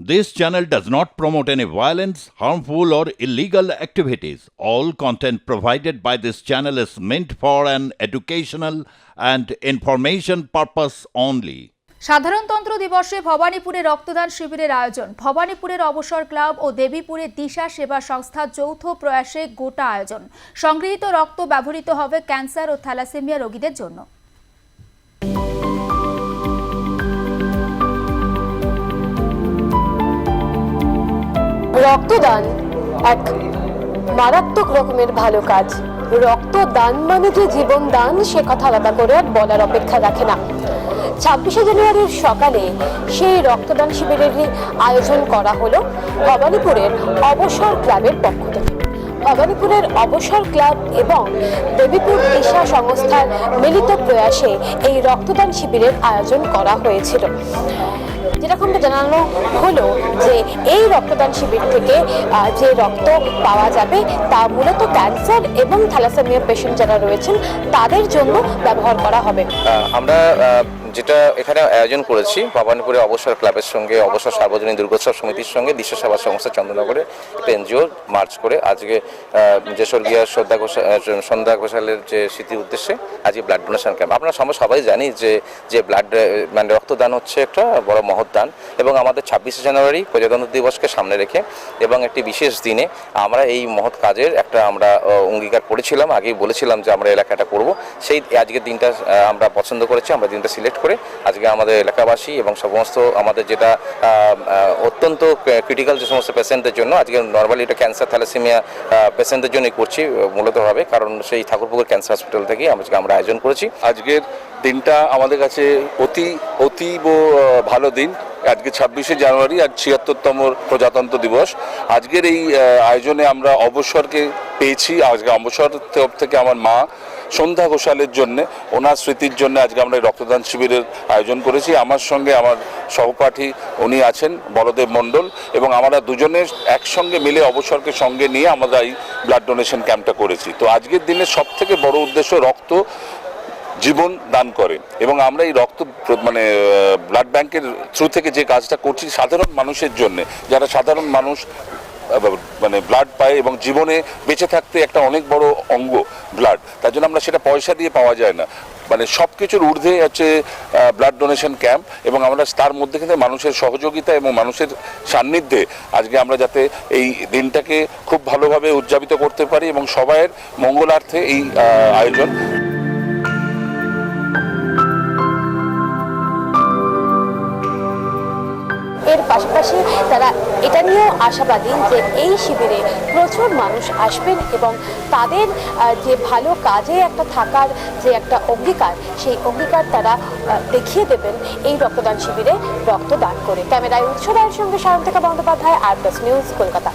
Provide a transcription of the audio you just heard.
This channel does not promote any violence, harmful, or illegal activities. All content provided by this channel is meant for an educational and information purpose only. সাধারণতন্ত্র দিবসে ভবানীপুরে রক্তদান শিবিরের আয়োজন ভবানীপুরের অবসর club ও দেবীপুরে দিশা সেবা সংস্থা যৌথ প্রয়াসে গোটা আয়োজন সংগৃহীত রক্ত ব্যবহৃত হবে ক্যান্সার ও থ্যালাসেমিয়া রোগীদের জন্য রক্তদান এক মারাত্মক রকমের ভালো কাজ। রক্তদান মানে যে জীবন দান, সে কথা আলাদা করে আর বলার অপেক্ষা রাখে না। ছাব্বিশে জানুয়ারির সকালে সেই রক্তদান শিবিরের আয়োজন করা হলো ভবানীপুরের অবসর ক্লাবের পক্ষ থেকে। ভবানীপুরের অবসর ক্লাব এবং দেবীপুর দিশা সংস্থার মিলিত প্রয়াসে এই রক্তদান শিবিরের আয়োজন করা হয়েছিল। যেরকমটা জানানো হলো যে এই রক্তদান শিবির থেকে যে রক্ত পাওয়া যাবে তা মূলত ক্যান্সার এবং থ্যালাসেমিয়া পেশেন্ট যারা রয়েছেন, তাদের জন্য ব্যবহার করা হবে। আমরা যেটা এখানে আয়োজন করেছি, ভবানীপুরে অবসর ক্লাবের সঙ্গে, অবসর সার্বজনীন দুর্গোৎসব সমিতির সঙ্গে বিশ্ব সেবা সংস্থা চন্দ্রনগরে একটা এনজিও মার্চ করে আজকে যে স্বর্গীয় শ্রদ্ধা ঘোষাল সন্ধ্যা ঘোষালের যে স্মৃতির উদ্দেশ্যে আজকে ব্লাড ডোনেশন ক্যাম্প আমরা আমরা সবাই জানি যে যে ব্লাড মানে রক্তদান হচ্ছে একটা বড় মহৎ দান এবং আমাদের ছাব্বিশে জানুয়ারি প্রজাতন্ত্র দিবসকে সামনে রেখে এবং একটি বিশেষ দিনে আমরা এই মহৎ কাজের একটা আমরা অঙ্গীকার করেছিলাম, আগেই বলেছিলাম যে আমরা এলাকাটা করব। সেই আজকের দিনটা আমরা পছন্দ করেছি, আমরা দিনটা সিলেক্ট করে আজকে আমাদের এলাকাবাসী এবং সমস্ত আমাদের যেটা অত্যন্ত ক্রিটিক্যাল যে সমস্ত পেশেন্টদের জন্য আজকে নর্মালি এটা ক্যান্সার থ্যালাসেমিয়া পেশেন্টদের জন্যই করছি মূলতভাবে। কারণ সেই ঠাকুরপুকুর ক্যান্সার হসপিটাল থেকেই আজকে আমরা আয়োজন করেছি। আজকের দিনটা আমাদের কাছে অতি, অতীব ভালো দিন। আজকে ছাব্বিশে জানুয়ারি আজ ছিয়াত্তরতম প্রজাতন্ত্র দিবস। আজকের এই আয়োজনে আমরা অবসরকে পেয়েছি। আজকে অবসর থেকে আমার মা সন্ধ্যা ঘোষালের জন্য, ওনার স্মৃতির জন্য আজকে আমরা রক্তদান শিবিরের আয়োজন করেছি। আমার সঙ্গে আমার সহপাঠী উনি আছেন, বলদেব মণ্ডল, এবং আমরা দুজনের একসঙ্গে মিলে অবসরকে সঙ্গে নিয়ে আমরা এই ব্লাড ডোনেশন ক্যাম্পটা করেছি। তো আজকের দিনে সব থেকে বড় উদ্দেশ্য রক্ত জীবন দান করে, এবং আমরা এই রক্ত মানে ব্লাড ব্যাংকের থ্রু থেকে যে কাজটা করছি সাধারণ মানুষের জন্য, যারা সাধারণ মানুষ মানে ব্লাড পায় এবং জীবনে বেঁচে থাকতে একটা অনেক বড় অঙ্গ ব্লাড তার জন্য আমরা সেটা পয়সা দিয়ে পাওয়া যায় না। মানে সব কিছুর ঊর্ধ্বে হচ্ছে ব্লাড ডোনেশন ক্যাম্প এবং আমরা তার মধ্যে কিন্তু মানুষের সহযোগিতা এবং মানুষের সান্নিধ্যে আজকে আমরা যাতে এই দিনটাকে খুব ভালোভাবে উদযাপিত করতে পারি এবং সবাইয়ের মঙ্গলার্থে এই আয়োজন। পাশাপাশি তারা এটা নিয়েও আশাবাদী যে এই শিবিরে প্রচুর মানুষ আসবেন এবং তাদের যে ভালো কাজে একটা থাকার যে একটা অঙ্গীকার, সেই অঙ্গীকার তারা দেখিয়ে দেবেন এই রক্তদান শিবিরে রক্তদান করে। ক্যামেরায় উৎস রায়ের সঙ্গে সায়ন্তিকা বন্দ্যোপাধ্যায় আর নিউজ, কলকাতা।